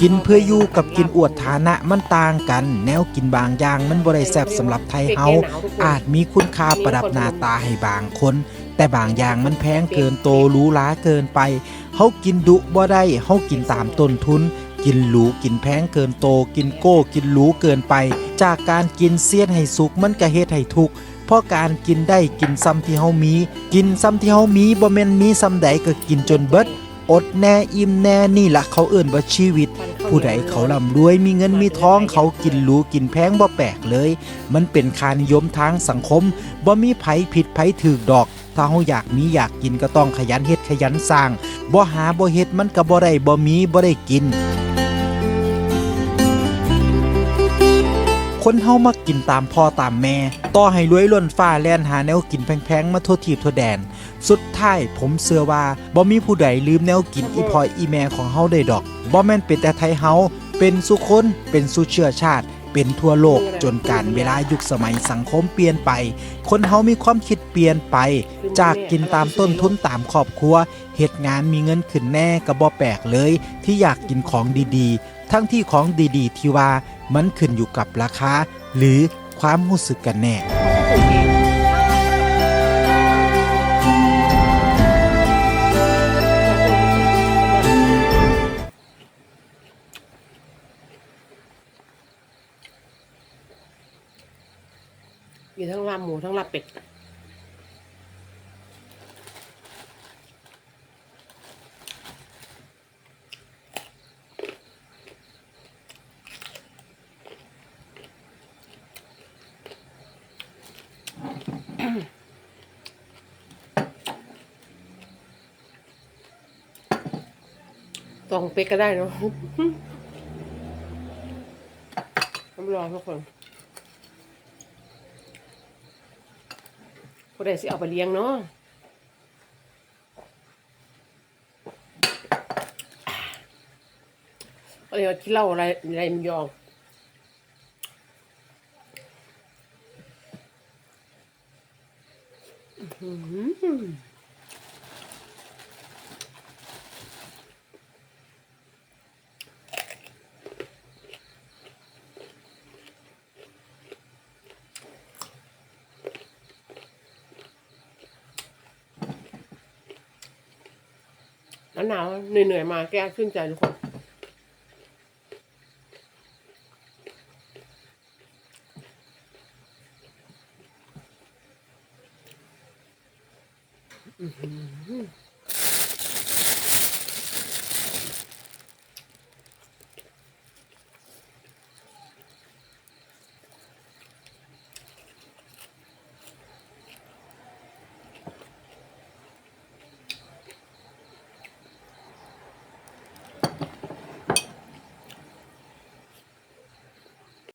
กินเพื่ออยู่กับกินอวดฐานะมันต่างกัน แนวกินบางอย่างมันบ่ได้แซ่บสำหรับไทยเฮาอาจมีคุณค่าประดับหน้าตาให้บางคน แต่บางอย่างมันแพงเกินโตหรูหราเกินไปเฮากินดุบ่ได้เฮากินตามต้นทุน กินหรูกินแพงเกินโต กินโก้ กินหรูเกินไป จากการกินเสียนให้สุกมันก็เฮ็ดให้ทุกข์เพราะการกินได้กินซ้ำที่เฮามี กินซ้ำที่เฮามีบ่แม่นมีซ้ำใดก็กินจนเบิด อดแน่อิ่มแน่นี่ละเขาเอื่นว่าชีวิต ผู้ใดเขาร่ำรวยมีเงินมีท้องเขากินหรูกินแพงบ่แปลกเลย มันเป็นคานิยมทางสังคมบ่มีไผผิดไผถือดอก ถ้าเฮาอยากมีอยากกินก็ต้องขยันเฮ็ดขยันสร้างบ่หาบ่เฮ็ดมันก็บ่ได้บ่มีบ่ได้กิน คนเฮามากินตามพ่อตามแม่ ต่อให้รวยล้นฟ้าแล่นหาแนวกินแพงๆ มาทั่วทีบทั่วแดน สุดท้ายผมเชื่อว่าบ่มีผู้ใดลืมแนวกินอีพอยอีแม่ของเฮาได้ดอกบ่แม่นเป็นแต่ไทยเฮาเป็นสุคนเป็นสุเชื้อชาติเป็นทั่วโลกจนการเวลายุคสมัยสังคมเปลี่ยนไป คนเฮามีความคิดเปลี่ยนไป จากกินตามต้นทุนตามครอบครัวเหตุงานมีเงินขึ้นแน่ก็บ่แปลกเลย ที่อยากกินของดีๆ ทั้งที่ของดีๆ ที่ว่ามันขึ้นอยู่กับราคาหรือความรู้สึกกันแน่มีทั้งลาบหมูทั้งลาบเป็ด ตองเป็ดก็ได้เนาะน้ำร้อนทุกคนผู้ใดสิเอาไปเลี้ยงเนาะเอเดี๋ยวกินเหล้าอะไรอะไรมันยองอื้ แล้วหนาวเหนื่อยๆมาแก้ขึ้นใจทุกคนอืม